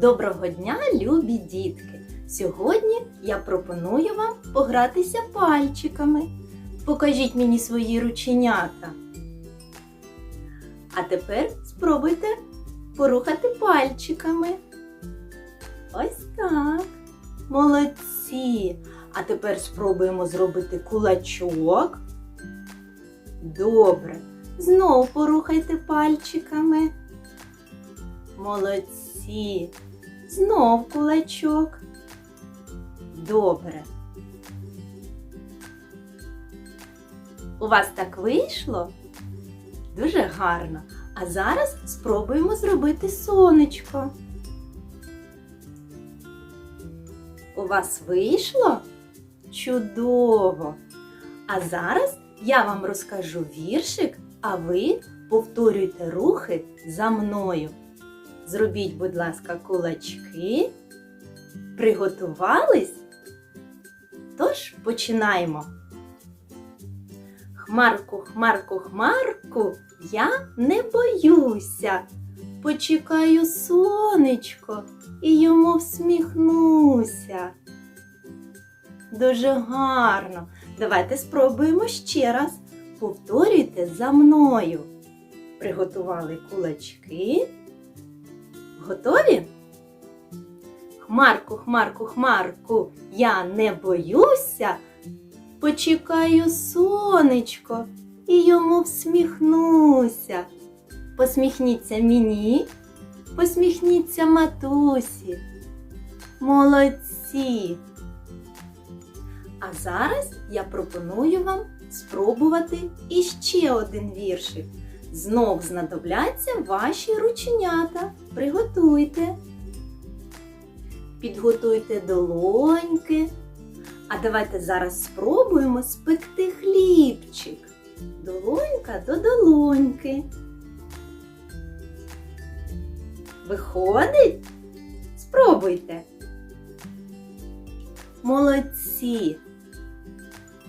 Доброго дня, любі дітки! Сьогодні я пропоную вам погратися пальчиками. Покажіть мені свої рученята. А тепер спробуйте порухати пальчиками. Ось так. Молодці. А тепер спробуємо зробити кулачок. Добре. Знову порухайте пальчиками. Молодці. Знов кулачок. Добре. У вас так вийшло? Дуже гарно. А зараз спробуємо зробити сонечко. У вас вийшло? Чудово! А зараз я вам розкажу віршик, а ви повторюйте рухи за мною. Зробіть, будь ласка, кулачки. Приготувались? Тож починаємо. Хмарку, хмарку, хмарку, я не боюся. Почекаю сонечко і йому всміхнуся. Дуже гарно. Давайте спробуємо ще раз. Повторюйте за мною. Приготували кулачки. Готові? Хмарку, хмарку, хмарку, я не боюся. Почекаю сонечко і йому всміхнуся. Посміхніться мені, посміхніться матусі. Молодці! А зараз я пропоную вам спробувати іще один віршик. Знов знадобляться ваші рученята. Приготуйте. Підготуйте долоньки. А давайте зараз спробуємо спекти хлібчик. Долонька до долоньки. Виходить? Спробуйте. Молодці.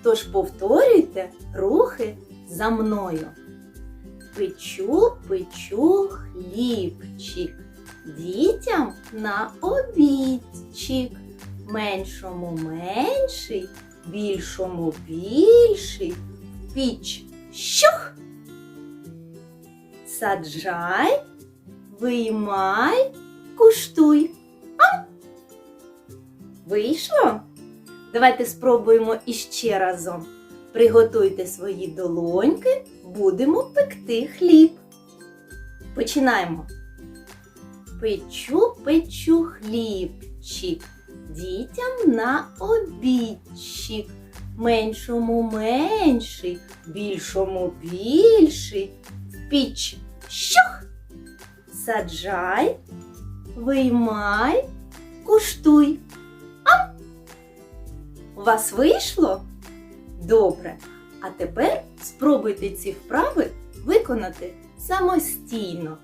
Тож повторюйте рухи за мною. Печу, печу хлібчик. Дітям на обідчик. Меншому менший, більшому більший. Піч щух. Саджай, виймай, куштуй. Ам! Вийшло? Давайте спробуємо іще разом. Приготуйте свої долоньки, будемо пекти хліб. Починаємо. Печу, печу хлібчик, дітям на обідчик. Меншому менший, більшому більший. В піч щух. Саджай, виймай, куштуй. Ам! У вас вийшло? Добре. А тепер спробуйте ці вправи виконати самостійно.